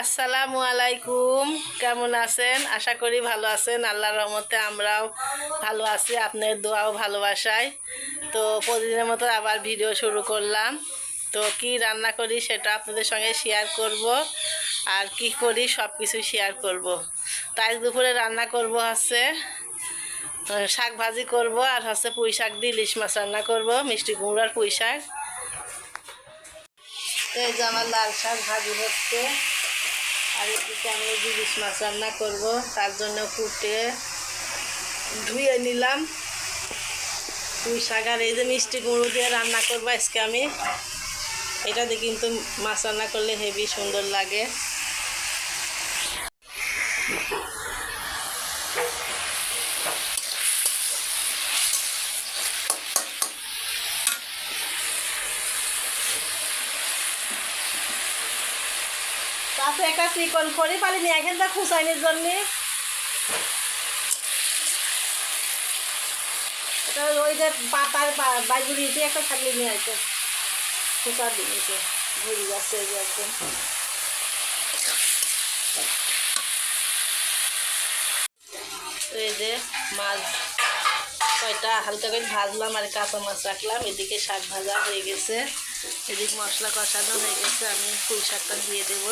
আসসালামু আলাইকুম। কেমন আছেন? আশা করি ভালো আছেন। আল্লাহর রহমতে আমরাও ভালো আছি, আপনার দোয়াও ভালোবাসায়। তো প্রতিদিনের মতো আবার ভিডিও শুরু করলাম। তো কি রান্না করি সেটা আপনাদের সঙ্গে শেয়ার করব আর কি করি সব কিছু শেয়ার করব। তো আজ দুপুরে রান্না করব হচ্ছে শাক ভাজি করব আর হচ্ছে পুঁই শাক দিয়ে ইলিশ মাছ রান্না করব, মিষ্টি কুমড়ার পুঁই শাক তো এই যে আমার লাল শাক ভাজি হচ্ছে। আর এদিকে আমি ইলিশ মাছ রান্না করব, তার জন্য কুটে ধুয়ে নিলাম। পুঁই শাক আর এই যে মিষ্টি গুঁড়ো দিয়ে রান্না করব আজকে আমি। এটা দিয়ে কিন্তু মাছ রান্না করলে হেভি সুন্দর লাগে। তাতে একটা চিকন করি পারিনি এখানটা খুঁচাইনির জন্যে। এটা ওই যে পাতার বাইগুড়িতে একটা থাকলে নিয়ে আসে খুঁচা দিয়েছে ঘুরি যাচ্ছে এই যে একদম। এই যে মাছ, কয়টা হালকা করে ভাজলাম আর কাঁচা মাছ রাখলাম, এদিকে শাক ভাজা হয়ে গেছে। এদিকে মশলা কষানো হয়ে গেছে আমি পুঁই শাকটা দিয়ে দেবো।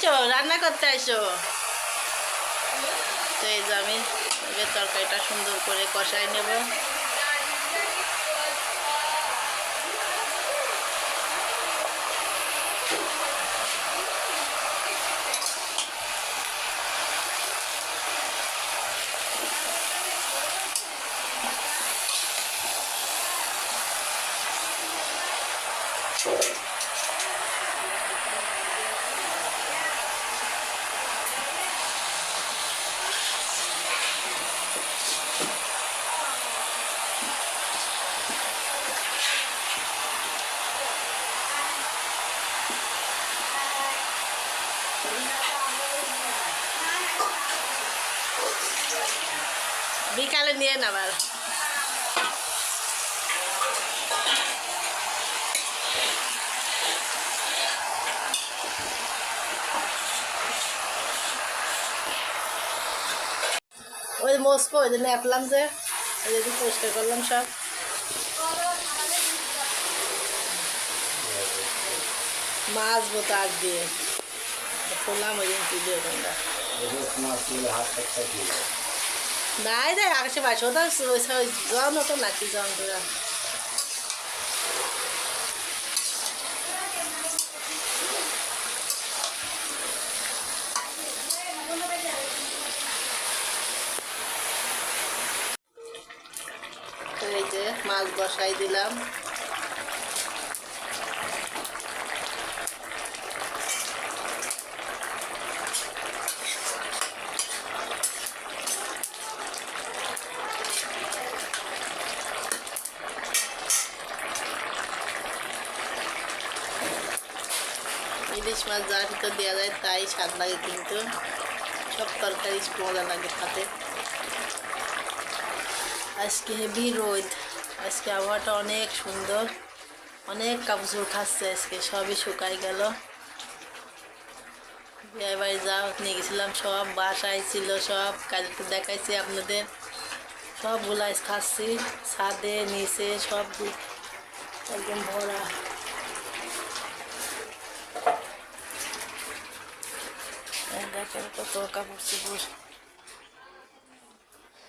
আইসো রান্না করতে আইছো? তো এই যে আমি তরকারিটা সুন্দর করে কষাই নেব। নিয়ে নেবার ওই মস্কো, ওই জন্য অ্যাপলাম যে, ওই জন্য পরিষ্কার করলাম সব। মাছ বোতা আগ দিয়ে। করলাম ওই জন্য তুলে ওখানটা। নাই দেখ আকাশে বাসো তো জন তো নাকি জন এই যে মাছ বসাই দিলাম ইলিশ মাছ যার ভিতর দেওয়া যায়, তাই স্বাদ লাগে কিন্তু। সব তরকারি মজা লাগে খাতে আজকে হেভি রোদ। আজকে আবহাওয়াটা অনেক সুন্দর। অনেক কাপড় খাচ্ছে আজকে, সবই শুকাই গেল। বিয়ে বাড়ি যা নিয়ে গেছিলাম সব, বাসায় ছিল সব কালকে দেখাইছি আপনাদের। সবগুলো খাচ্ছি, ছাদে, নিচে, সব একদম ভরা। দেখেন কত কাপড় চোপড়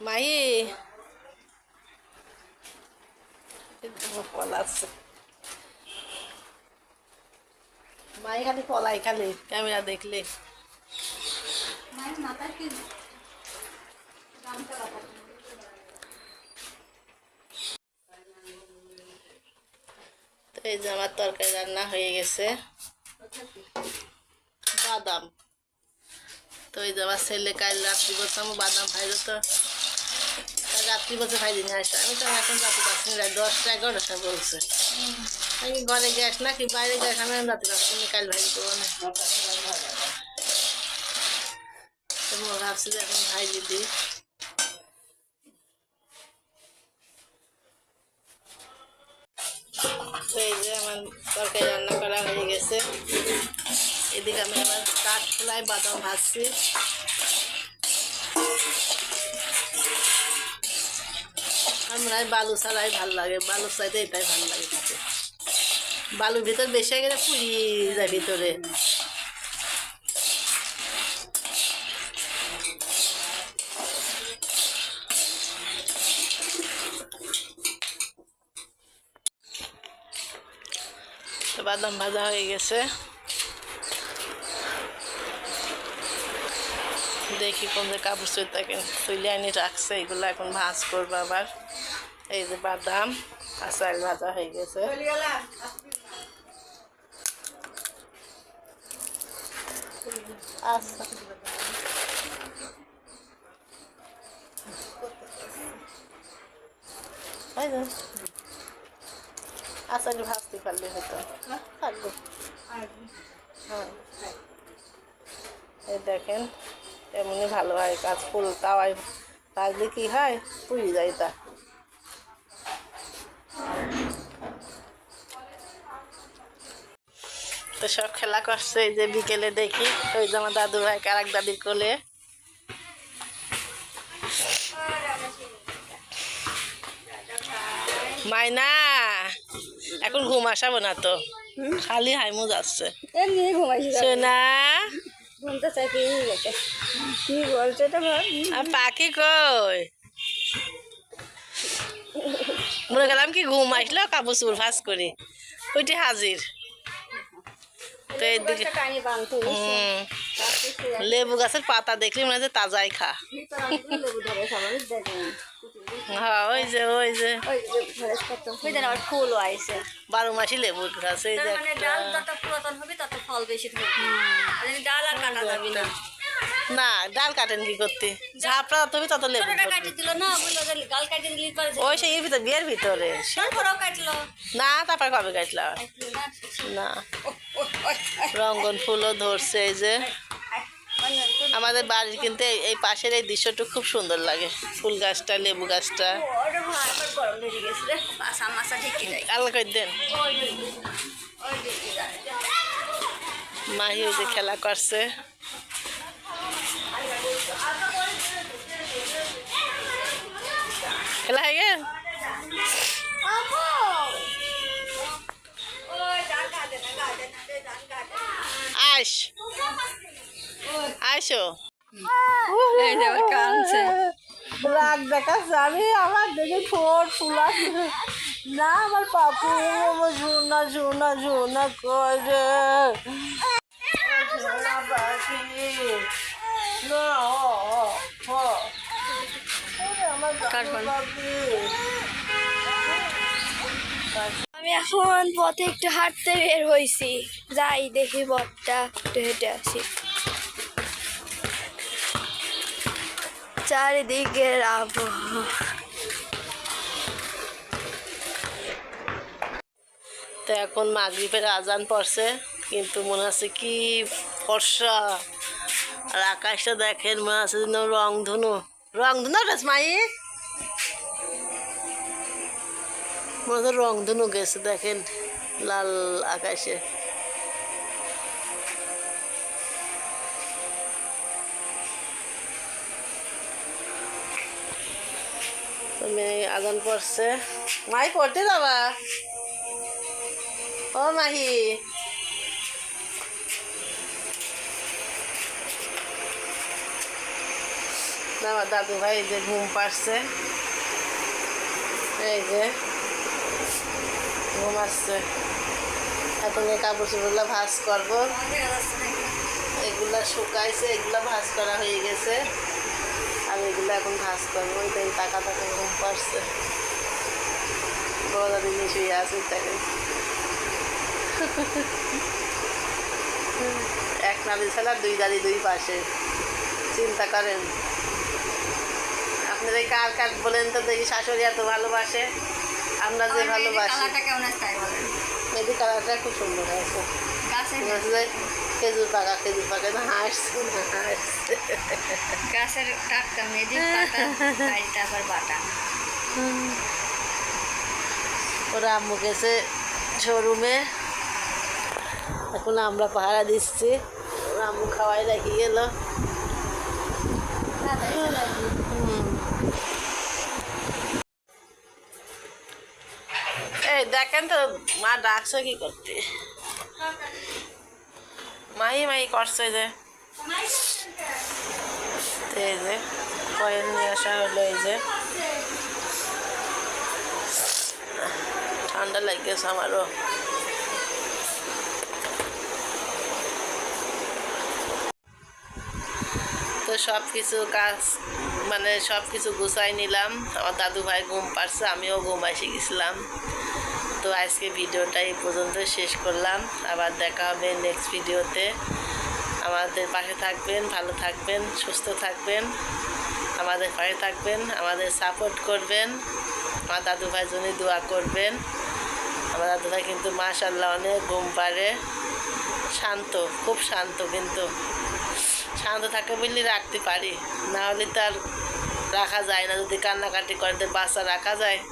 মাই পলাচ্ছে মাই খালি পলাই খালি ক্যামেরা দেখলে এই যে আমার তরকারি রান্না হয়ে গেছে বাদাম তো এই আমার ছেলে কাল রাত্রি বলছে আমার বাদাম খাইলো তো। রাত্রি বলছে খাই দিন আসে আমি তো এখন রাতে পারছি না দশটা এগারোটা বলছে। আমি ঘরে গ্যাস না কি বাইরে গ্যাস, আমি রাতে পারছি তুমি কাল ভাই করব না। তো ভাবছি যে এখন ভাই দিদি। এই যে আমার তরকারি রান্না করা হয়ে গেছে। এদিকে আমি আবার কাঠ খোলাই বাদাম ভাজছি। আমরা বালু ছাড়াই ভালো লাগে বালু চাইতে এটাই ভালো লাগে খেতে। বালুর ভিতর বেশি গেলে পুড়ি যায় ভিতরে। বাদাম ভাজা হয়ে গেছে। দেখি কোন যে কাপড় চুই থাকে তুলে আনি, রাখছে, এগুলো এখন ভাজ করব আবার। এই যে বাদাম আচার ভাজা হয়ে গেছে। আচ্ছা। ভাজতে পারলে থাকব হ্যাঁ। দেখেন। এমনই ভালো হয় কাজ ফুল তাওয়ায় ভাজলে কি হয়? পুড়ি যায় তা। তো সব খেলা করছে এই যে বিকেলে দেখি। ওই যে আমার দাদু ভাই কারাক দাদির কোলে। মাইনা এখন ঘুম আসাবো না তো। খালি হাইমু যাচ্ছে। এমনি ঘুমাইছি সোনা। ঘুমতে চাই কি বলছে তো আর পাখি কই? মনে গেলাম কি ঘুম আসলো কাপড় চুর ফাঁস করি। ওইটি হাজির। তো হুম। লেবু গাছের পাতা দেখলি মনে হচ্ছে তাজাই খা। হ্যাঁ ওই যে ওই যে। ফুলও আইছে বারো মাসি লেবু গাছ এই যে মানে ডাল যত পুরাতন হবে তত ফল বেশি থাকবে। ডাল আর কাটা যাবে না। না ডাল কাটেন কি করতে। ঝাপড়া তুমি তত লেবু ওই সেই ভিতরে বিয়ের ভিতরে। না তারপর কবে কাটলাম না। রঙ্গন ফুলও ধরছে এই যে। আমাদের বাড়ির কিন্তু এই- পাশের এই দৃশ্যটা খুব সুন্দর লাগে। ফুল গাছটা লেবু গাছটা। আল্লাহ করে দেন। মাহি ওই যে খেলা করছে। খেলা হয়ে গেল আস রাগ দেখাচ্ছে। আমি আমার দেখে ঠোঁট না আমার পাপু ঝুনা ঝুনা ঝুনা করে। আমি এখন পথে একটু হাঁটতে বের হয়েছি যাই দেখি পথটা একটু হেঁটে আসি। চারিদিকের আবহাওয়া। তো এখন মাগরীবের আজান পড়ছে, কিন্তু মনে হচ্ছে কি ফর্সা আর আকাশটা দেখেন হচ্ছে যেন রংধনু রংধনু গেছে মাই মনে রংধনু গেছে, দেখেন লাল আকাশে। তুমি আজান পড়ছে। মাই, পড়তে যাবা? ও মাহি। আমার দাদু ভাই এই যে ঘুম পাচ্ছে এই যে ঘুম আসছে। এখন এই কাপড় চোপড়গুলো ভাজ করব। এগুলা শুকাইছে, এগুলো ভাজ করা হয়ে গেছে। আর এগুলো এখন ভাজ করব। ওইটাই টাকা টাকা ঘুম পাচ্ছে বড় দিনে শুয়ে আছে তাকে এক নারী ছাড়া দুই দাঁড়ি দুই পাশে। চিন্তা করেন। কার কার বলেন তো দেখি শাশুড়ি এত ভালোবাসে আমরা যে ভালোবাসি। মেহেদি কালারটা খুব সুন্দর আছে খেজুর পাকা খেজুর পাকা না হাসছে না হাসছে গাছের টাটকা মেহেদি বাড়িতে আবার বাটা। ওরা আম্মু গেছে শোরুমে এখন আমরা পাহারা দিচ্ছি। ওরা আম্মু খাওয়াই রেখে গেল এই দেখেন তো, মা ডাকছে কি করতে? মাই মাই করছে যে। এই যে কয়েন নিয়ে আসা হলো এই যে। ঠান্ডা লাগতেছে আমারও। তো সব কিছু কাজ মানে সব কিছু গুছাই নিলাম। আমার দাদু ভাই ঘুম পারছে আমিও ঘুম এসে গেছিলাম। তো আজকে ভিডিওটা এই পর্যন্ত শেষ করলাম। আবার দেখা হবে নেক্সট ভিডিওতে আমাদের পাশে থাকবেন, ভালো থাকবেন, সুস্থ থাকবেন, আমাদের পাশে থাকবেন, আমাদের সাপোর্ট করবেন, আমার দাদু ভাইয়ের জন্য দোয়া করবেন। আমার দাদু ভাই কিন্তু মাশাল্লাহ অনেক ঘুম পারে শান্ত, খুব শান্ত কিন্তু। শান্ত থাকে বললে রাখতে পারি। না হলে তার রাখা যায় না। যদি কান্নাকাটি করে, তো বাচ্চা রাখা যায়। তো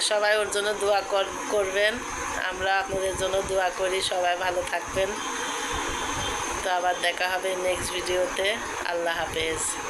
সবাই ওর জন্য দোয়া কর- করবেন। আমরা আপনাদের জন্য দোয়া করি, সবাই ভালো থাকবেন। তো আবার দেখা হবে নেক্সট ভিডিওতে আল্লাহ হাফেজ।